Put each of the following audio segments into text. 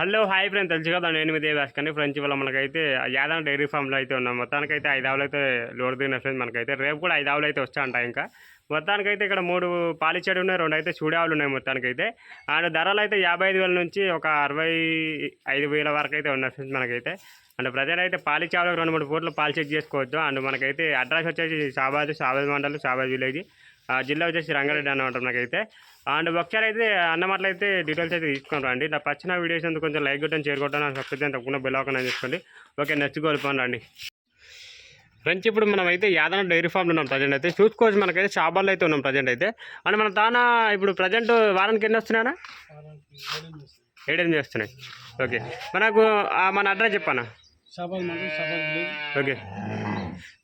Hello hi friend. తెలుసు కదా నేను మీ దేవాస్ కానీ ఫ్రెండ్స్ ఇవాళ మనకైతే యాదవ్ డైరీ ఫామ్లో అయితే ఉన్నాం. మొత్తానికి అయితే ఐదు ఆవులు అయితే లోడ్ దిగిన ఫ్రెండ్స్ మనకైతే. రేపు కూడా ఐదు ఆవులు అయితే వస్తా ఉంటాయి ఇంకా. మొత్తానికైతే ఇక్కడ మూడు పాలిచేడు ఉన్నాయి రెండు అయితే చూడే ఉన్నాయి మొత్తానికైతే. అండ్ ధరలు అయితే యాభై ఐదు వేల నుంచి ఒక అరవై ఐదు వేల వరకు అయితే ఉన్నాయి ఫ్రెండ్స్ మనకైతే. అండ్ ప్రజలు అయితే పాలిచ్చే రెండు మూడు పూటలు పాలు చెక్ చేసుకోవచ్చు. అండ్ మనకైతే అడ్రస్ వచ్చేసి షాబాద్ షాబాద్ మండలం షాబాద్ విలేజ్. ఆ జిల్లా వచ్చేసి రంగారెడ్డి అన్నమాట మనకైతే. అండ్ ఒకసారి అయితే అన్నమాటలు అయితే డీటెయిల్స్ అయితే తీసుకుని రండి. నా పచ్చిన వీడియోస్ ఎందుకు కొంచెం లైక్ కొట్టని చేరుకోవడం నాకు సబ్స్క్రైబ్ తప్పకుండా బెల్ ఆకని చేసుకోండి ఓకే నెక్స్ట్ కోల్పోండి రండి. ఫ్రెండ్స్ ఇప్పుడు మనం అయితే యాదన డైరీ ఫామ్లో ఉన్నాం ప్రజెంట్ అయితే. చూసుకోవచ్చు మనకైతే షాబాల్లో అయితే ఉన్నాం ప్రజెంట్ అయితే. అండ్ మన తాన ఇప్పుడు ప్రజెంట్ వారానికి ఎన్ని వస్తున్నాయన్నా ఏడెనిమిది వస్తున్నాయి. ఓకే మనకు మన అడ్రస్ చెప్పానా? ఓకే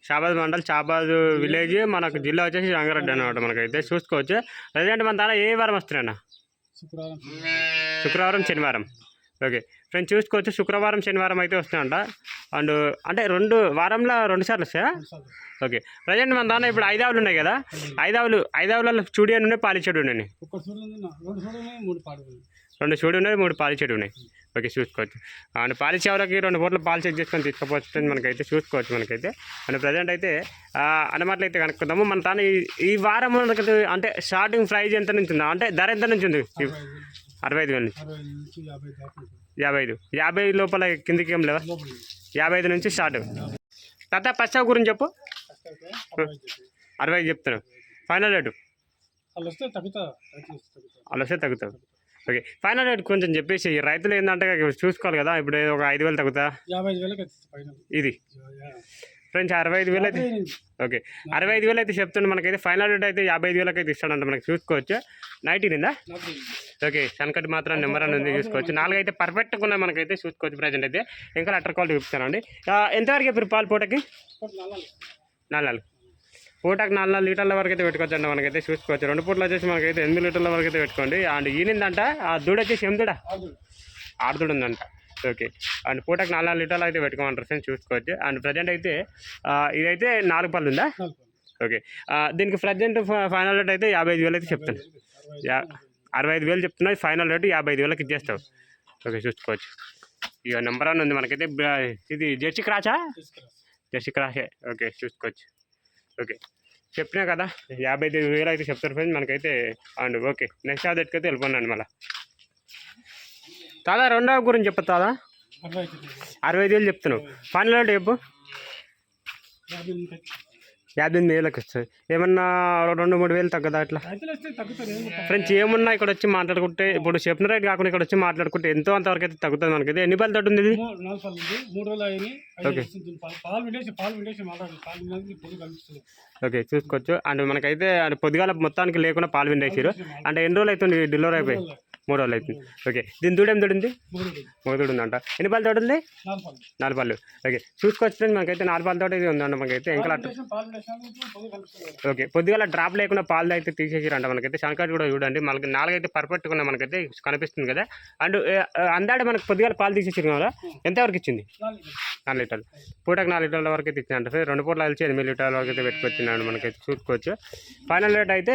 షాబాద్ మండల్ షాబాద్ విలేజ్ మనకు జిల్లా వచ్చేసి రంగారెడ్డి అనమాట మనకైతే. చూసుకోవచ్చు. ప్రజెంట్ మన దాని ఏ వారం వస్తున్నాయన్న? శుక్రవారం. శుక్రవారం శనివారం. ఓకే. ఫ్రెండ్స్ చూసుకోవచ్చు. శుక్రవారం శనివారం అయితే వస్తున్నాయంట. అండ్ అంటే రెండు వారంలో రెండు సార్లు వస్తాయా. ఓకే. ప్రజెంట్ మన దాని ఇప్పుడు ఐదావులు ఉన్నాయి కదా? ఐదావులు ఐదావులలో చూడియన్ ఉన్నాయి పాలిచెడు ఉన్నాయి. రెండు చూడు ఉన్నాయి మూడు పాలిచెడు ఉన్నాయి. ఓకే చూసుకోవచ్చు. అండ్ పాలిచేవరకి రెండు పూట్ల పాలు చెక్ చేసుకొని తీసుకోవచ్చు మనకైతే చూసుకోవచ్చు మనకైతే. అండ్ ప్రజెంట్ అయితే అయితే కనుక్కుందాము. మన తాను ఈ- వారం అంటే స్టార్టింగ్ ప్రైజ్ ఎంత నుంచి ఉందా? అంటే ధర ఎంత నుంచి ఉంది? అరవై ఐదు వేల నుంచి. యాభై ఐదు. యాభై లోపల కిందికి ఏం లేవా. యాభై ఐదు నుంచి స్టార్ట్. తాత పచ్చావు గురించి చెప్పు. అరవై ఐదు చెప్తున్నాను ఫైనల్ రేటు? వాళ్ళు వస్తే తగ్గుతా. తగ్గుతా. అలా వస్తే తగ్గుతుంది ఓకే ఫైనల్ రేట్ కొంచెం చెప్పేసి రైతులు ఏంటంటే చూసుకోవాలి కదా ఇప్పుడు ఒక ఐదు వేలు తగ్గుతా? యాభై ఐదు వేలకు వచ్చేసి పైన ఇది? ఫ్రెండ్స్ అరవై ఐదు వేలు అయితే. ఓకే అరవై ఐదు వేలు అయితే చెప్తుండే మనకైతే ఫైనల్ రేట్ అయితే యాభై ఐదు వేలకు అయితే ఇస్తాడంట మనకి చూసుకోవచ్చు? నైన్టీన్ ఉందా నలభై ఎనిమిది. ఓకే సన్కట్ మాత్రం నెంబర్ అని ఉంది చూసుకోవచ్చు నాలుగు అయితే పర్ఫెక్ట్గా ఉన్నాయి మనకైతే చూసుకోవచ్చు ప్రజెంట్ అయితే. ఇంకా లెటర్ క్వాలిటీ చూపిస్తానండి. ఎంతవరకు చెప్పారు పాలు పూటకి? నాలుగు. పూటకి నాలుగు లీటర్ల వరకు అయితే పెట్టుకోవచ్చు అండి మనకైతే చూసుకోవచ్చు. రెండు పూటలు వచ్చేసి మనకైతే ఎనిమిది లీటర్ల వరకు అయితే పెట్టుకోండి. అండ్ ఈనిందంట ఆ దూడ వచ్చేసి ఏం దూడ? ఆరు. ఆరుదూడ ఉందంట. ఓకే. అండ్ పూటకి నాలుగు లీటర్లు అయితే పెట్టుకోమంటారు ఫ్రెండ్స్ చూసుకోవచ్చు. అండ్ ప్రజెంట్ అయితే ఇదైతే నాలుగు పళ్ళు ఉందా. ఓకే. దీనికి ప్రజెంట్ ఫైనల్ రేట్ అయితే యాభై ఐదు వేలు అయితే చెప్తాను అరవై ఐదు. యా అరవై ఐదు వేలు చెప్తున్నా ఫైనల్ రేటు యాభై ఐదు వేలకు ఇచ్చేస్తావు. ఓకే చూసుకోవచ్చు. ఇక నెంబర్ అని ఉంది మనకైతే ఇది జెర్సీ క్రాచా. జెర్సీ క్రాషే ఓకే చూసుకోవచ్చు. ఓకే. చెప్పినా కదా యాభై ఐదు వేలు అయితే చెప్తారు ఫ్రెండ్స్ మనకైతే అండ్ ఓకే. నెక్స్ట్ ఆదట్కి అయితే వెళ్ళిపోండి మళ్ళీ. తాదా రెండవ గురించి చెప్పు తాదా అరవై ఐదు వేలు. చెప్తున్నావు. ఫైనల్ రేట్ చెప్పు. యాభై ఎనిమిది. వేలకు వస్తుంది. ఏమన్నా రెండు మూడు వేలు తగ్గదా అట్లా. ఫ్రెండ్స్ ఏమున్నా ఇక్కడ వచ్చి మాట్లాడుకుంటే ఇప్పుడు చెప్పిన రేట్ కాకుండా ఇక్కడ వచ్చి మాట్లాడుకుంటే ఎంతో అంతవరకు అయితే తగ్గుతుంది మనకైతే ఎన్ని పళ్ళు తోటి ఉంది. ఇది పాలు ఓకే. పాలు పాలు పాలు పాలు ఓకే చూసుకోవచ్చు. అండ్ మనకైతే పొద్దుగాల మొత్తానికి లేకుండా పాలు విండేసారు అంటే ఎన్ని రోజులు అవుతుంది? డెలివరీ అయిపోయి? మూడు రోజులు అవుతుంది ఓకే. దీని దూడ ఏం తోడింది మూడు మొగదుడు ఉందంట. ఎన్ని పాలు తోడుంది నాలుగు పాలు. నాలుగు పళ్ళు ఓకే. చూసుకోవచ్చు ఫ్రెండ్స్ మనకైతే నాలుగు పాలు తోటి ఉందంట మనకైతే ఇంకా పాలు పాలు ఓకే. పొద్దుగాల డ్రాప్ లేకుండా పాలు అయితే తీసేసారంట మనకైతే. శనకాయ కూడా చూడండి. మనకి నాలుగైతే పర్ఫెక్ట్గా ఉన్నాయి మనకైతే. కనిపిస్తుంది కదా. అండ్ అందాడ మనకు పొద్దుగాల పాలు తీసేసారు కదా. ఎంతవరకు ఇచ్చింది? నాలుగు నాలుగు లీటర్లు. పూటకు నాలుగు లీటర్ల వరకు అయితే ఇచ్చిందంట సార్ రెండు పూటలు కలిసి ఎనిమిది లీటర్ల వరకు అయితే పెట్టుకొచ్చిందండి మనకైతే. చూసుకోవచ్చు. ఫైనల్ రేట్ అయితే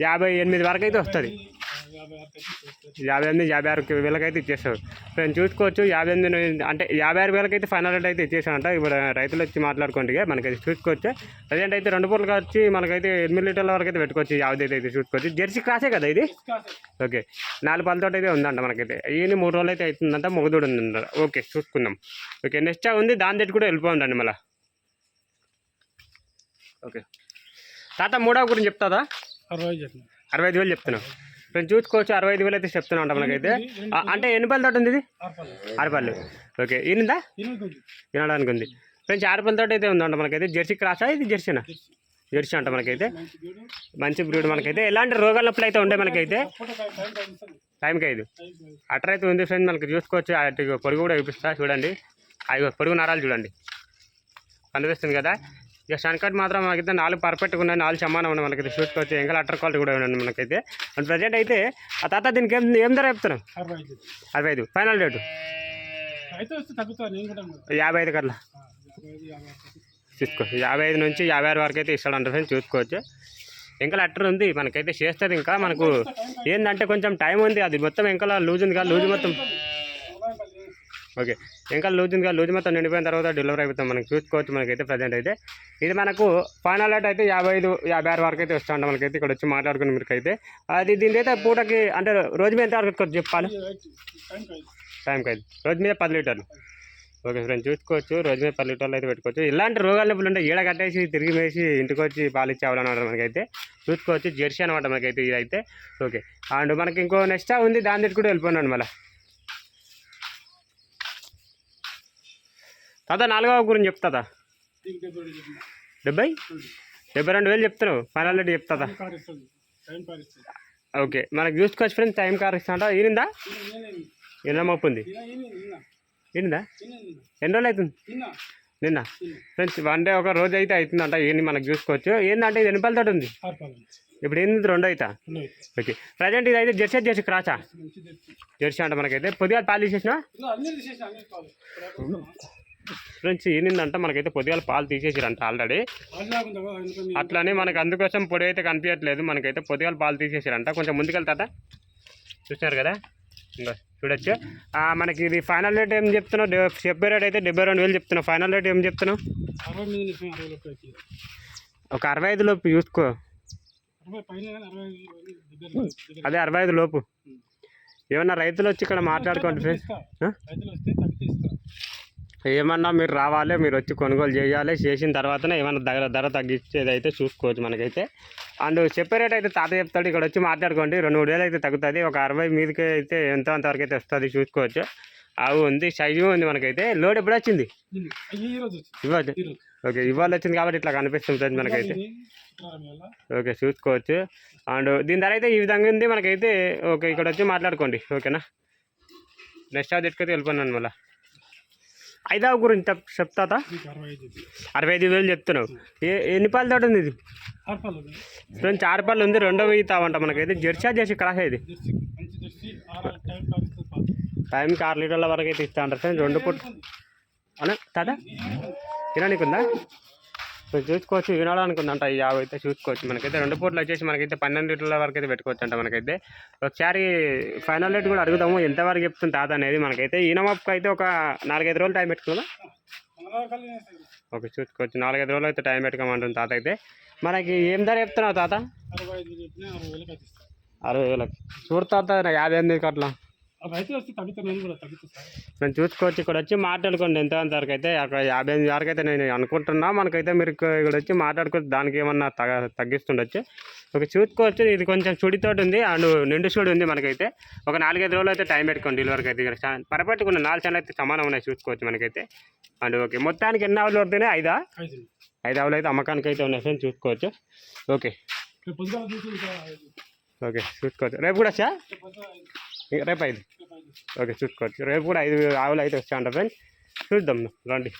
యాభై ఎనిమిది వరకు అయితే వస్తుంది. యాభై ఎనిమిది యాభై ఆరు వేలకి అయితే ఇచ్చేస్తారు. నేను చూసుకోవచ్చు. యాభై ఎనిమిది అంటే యాభై ఆరు వేలకి అయితే ఫైనల్ రేట్ అయితే ఇచ్చేసానంట ఇప్పుడు రైతులు వచ్చి మాట్లాడుకోండి మనకైతే చూసుకోవచ్చు. ప్రజెంట్ అయితే రెండు పూటలు వచ్చి మనకైతే ఎనిమిది లీటర్ల వరకు అయితే పెట్టుకోవచ్చు యాభై అయితే చూసుకోవచ్చు. జెర్సీ క్రాసే కదా ఇది. ఓకే. నాలుగు పళ్ళతో అయితే ఉందంట మనకైతే. ఈయన మూడు రోజులు అయితే అవుతుందంట మొగదూడు ఉందంట. ఓకే చూసుకుందాం. ఓకే నెక్స్ట్ ఉంది. దాని దగ్గర కూడా వెళ్ళిపోండి మళ్ళీ. ఓకే. తాత మూడవ గురించి చెప్తాదా అరవై. అరవై ఐదు వేలు చెప్తున్నావు. నేను చూసుకోవచ్చు. అరవై ఐదు వేలు అయితే చెప్తున్నా అంట మనకైతే. అంటే ఎన్ని పళ్ళ తోట ఉంది ఇది? ఆరు పాలు. ఆరు పళ్ళు. ఓకే ఈయనదా. వినడానికి ఉంది. ఫ్రెండ్స్ ఆరు పళ్ళ తోట అయితే ఉందంట మనకైతే. జెర్సీ క్రాసా ఇది జెర్సీనా? జెర్సీ. అంట మనకైతే. మంచి బ్రీడ్. మనకైతే. ఎలాంటి రోగాల నొప్పులు అయితే ఉంటాయి మనకైతే. టైంకి ఐదు. అట్టర్ అయితే ఉంది ఫ్రెండ్ మనకి చూసుకోవచ్చు. అటు పొడుగు కూడా చూపిస్తా చూడండి. అవి పొడుగు నరాలు చూడండి. కనిపిస్తుంది కదా? ఇక షన్కట్ మాత్రం మనకైతే నాలుగు పర్ఫెక్ట్గా ఉన్నాయి నాలుగు సమానం ఉన్నాయి మనకైతే. చూసుకోవచ్చు ఇంకా అట్టర్ క్వాలిటీ కూడా ఉంది మనకైతే. అండ్ ప్రజెంట్ అయితే ఆ తర్వాత దీనికి ఏం ఏం ధర చెప్తున్నాం అరవై ఐదు ఫైనల్ రేటు. యాభై ఐదు కట్ల. చూసుకో. యాభై ఐదు నుంచి యాభై ఆరు వరకు అయితే ఇస్తాడంట ఫ్రెండ్స్ చూసుకోవచ్చు. ఇంకా లెటర్ ఉంది మనకైతే చేస్తుంది ఇంకా. మనకు ఏంటంటే కొంచెం టైం ఉంది అది మొత్తం ఇంకా లూజ్ ఉంది కదా లూజ్ మొత్తం. ఓకే. ఇంకా లూజ్ ఉంది కదా లూజ్ మొత్తం నిండిపోయిన తర్వాత డెలివరీ అయిపోతాం. మనకి చూసుకోవచ్చు మనకైతే ప్రజెంట్ అయితే. ఇది మనకు ఫైనల్ రేట్ అయితే యాభై ఐదు యాభై ఆరు వరకు అయితే వస్తా మనకైతే. ఇక్కడ వచ్చి మాట్లాడుకుని మీరుకైతే అది దీని అయితే పూటకి అంటే రోజు మీద ఎంత వరకు చెప్పాలి? టైంకి అయితే రోజు మీద పది లీటర్లు. ఓకే ఫ్రెండ్స్ చూసుకోవచ్చు. రోజు మీద పది లీటర్లు అయితే పెట్టుకోవచ్చు. ఇలాంటి రోగాలు నొప్పులు ఉంటే ఈడ కట్టేసి తిరిగి వేసి ఇంటికి వచ్చి పాలు మనకైతే. చూసుకోవచ్చు. జెర్సీ అనమాట మనకైతే ఇదైతే. ఓకే. అండ్ మనకి ఇంకో నెక్స్ట్ ఉంది. దాని దగ్గర కూడా మళ్ళీ. తాత నాలుగవ గురించి చెప్తాదా? డెబ్బై? రెండు డెబ్బై రెండు వేలు చెప్తున్నావు. ఫైనల్ రేట్ చెప్తాదా? ఓకే. మనకు చూసుకోవచ్చు ఫ్రెండ్స్ టైం కార్ ఇస్తా ఈనిందా? నిన్న మొప్పు ఉంది ఈనిందా? ఎన్ని రోజులు అవుతుంది? నిన్న. ఫ్రెండ్స్ వన్ డే ఒక రోజు అయితే అవుతుందంట ఏంది మనకు చూసుకోవచ్చు ఏంటంటే ఇది ఎన్ని తోటి ఉంది. ఇప్పుడు ఏంది రెండు అవుతా ఓకే. ప్రజెంట్ ఇది అయితే జెర్సీ జెర్సీ క్రాచా? జెర్సీ అంట మనకైతే. పొద్దుగా పాలు తీసేసిన ఫ్రెండ్స్ ఏంటంటే మనకైతే పొద్దుగాల పాలు తీసేసారంట ఆల్రెడీ. అట్లానే మనకు అందుకోసం పొడి అయితే కనిపించట్లేదు మనకైతే పొద్దుగాల పాలు తీసేసారంట. కొంచెం ముందుకెళ్తా చూస్తున్నారు కదా? ఇంకా చూడొచ్చు. మనకి ఇది ఫైనల్ రేట్ ఏం చెప్తున్నావు? చెప్పే రేట్ అయితే డెబ్బై రెండు వేలు చెప్తున్నావు. ఫైనల్ రేట్ ఏం చెప్తున్నావు? ఒక అరవై ఐదు లోపు చూసుకో అదే అరవై ఐదు లోపు. ఏమన్నా రైతులు వచ్చి ఇక్కడ మాట్లాడుకోండి ఫ్రెండ్స్. ఏమన్నా మీరు రావాలి మీరు వచ్చి కొనుగోలు చేయాలి చేసిన తర్వాతనే ఏమన్నా ధర ధర తగ్గించేది అయితే చూసుకోవచ్చు మనకైతే. అండ్ చెప్పే రేట్ అయితే తాత చెప్తాడు ఇక్కడ వచ్చి మాట్లాడుకోండి. రెండు మూడు వేలు అయితే తగ్గుతుంది ఒక అరవై మీదకి అయితే ఎంత అంతవరకు అయితే వస్తుంది చూసుకోవచ్చు. అవి ఉంది సైజు ఉంది మనకైతే. లోడ్ ఎప్పుడు వచ్చింది? ఇవ్వచ్చు ఓకే ఇవాళ వచ్చింది కాబట్టి ఇట్లా కనిపిస్తుంటుంది మనకైతే. ఓకే చూసుకోవచ్చు. అండ్ దీని ధర అయితే ఈ విధంగా ఉంది మనకైతే ఓకే ఇక్కడ వచ్చి మాట్లాడుకోండి. ఓకేనా? నెక్స్ట్ అది ఎట్టుకొని వెళ్ళిపోయినాను మళ్ళీ. ఐదవ గురించి చెప్ చెప్తాతా? అరవై ఐదు వేలు చెప్తున్నావు. ఏ ఎన్ని పాలు తోట ఉంది ఇది? ఫ్రెండ్స్ ఆరు పాలు ఉంది రెండో వెయ్యి తావంట మనకైతే. జెర్సీ జెర్సీ క్రాస్ ఇది టైంకి ఆరు లీటర్ల వరకు అయితే ఇస్తా అంటారు ఫ్రెండ్స్ రెండు పుట్ అన్న తినడానికి ఉందా మీరు చూసుకోవచ్చు ఉందంట ఈ యాభై అయితే చూసుకోవచ్చు. మనకైతే రెండు పూట్లు వచ్చేసి మనకైతే పన్నెండు లీటర్ల వరకు అయితే పెట్టుకోవచ్చు అంట మనకైతే. ఒకసారి ఫైనల్ రేట్ కూడా అడుగుదాము ఎంతవరకు చెప్తుంది తాత అనేది మనకైతే. ఈనమప్పు అయితే ఒక నాలుగైదు రోజులు టైం పెట్టుకుందాం. ఓకే చూసుకోవచ్చు. నాలుగైదు రోజులు అయితే టైం పెట్టుకోమంటుంది తాత అయితే. మనకి ఏం ధర చెప్తున్నావు తాత? అరవై వేలకు చూడు తాత యాభై ఎనిమిది అట్లా రైతులు వస్తే తగ్గుతాను నేను కూడా తగ్గుతా సార్. నేను చూసుకోవచ్చు ఇక్కడ వచ్చి మాట్లాడుకోండి ఎంత వరకు అయితే అక్కడ యాభై ఎనిమిది వరకు అయితే నేను అనుకుంటున్నా మనకైతే మీరు ఇక్కడ వచ్చి మాట్లాడుకోవచ్చు దానికి ఏమన్నా తగ తగ్గిస్తుండొచ్చు. ఒక చూసుకోవచ్చు ఇది కొంచెం చుడితోటి ఉంది అండ్ నిండు చూడి ఉంది మనకైతే. ఒక నాలుగైదు రోజులు అయితే టైం పెట్టుకోండి డెలివరీకి అయితే ఇక్కడ. పరపట్టుకున్న నాలుగు ఛానల్ అయితే సమానం ఉన్నాయి చూసుకోవచ్చు మనకైతే. అండ్ ఓకే మొత్తానికి ఎన్ని ఆవులు పడుతున్నాయి ఐదా? ఐదు. ఆవులు అయితే అమ్మకానికి అయితే ఉన్నాయి ఫ్రెండ్స్ చూసుకోవచ్చు. ఓకే. ఓకే చూసుకోవచ్చు. రేపు కూడా వచ్చా? రేపు పొద్దుగాల ఐదు. ఓకే చూసుకోవచ్చు రేపు కూడా ఐదు ఆవులు అయితే వచ్చా ఫ్రెండ్స్. చూద్దాం రండి.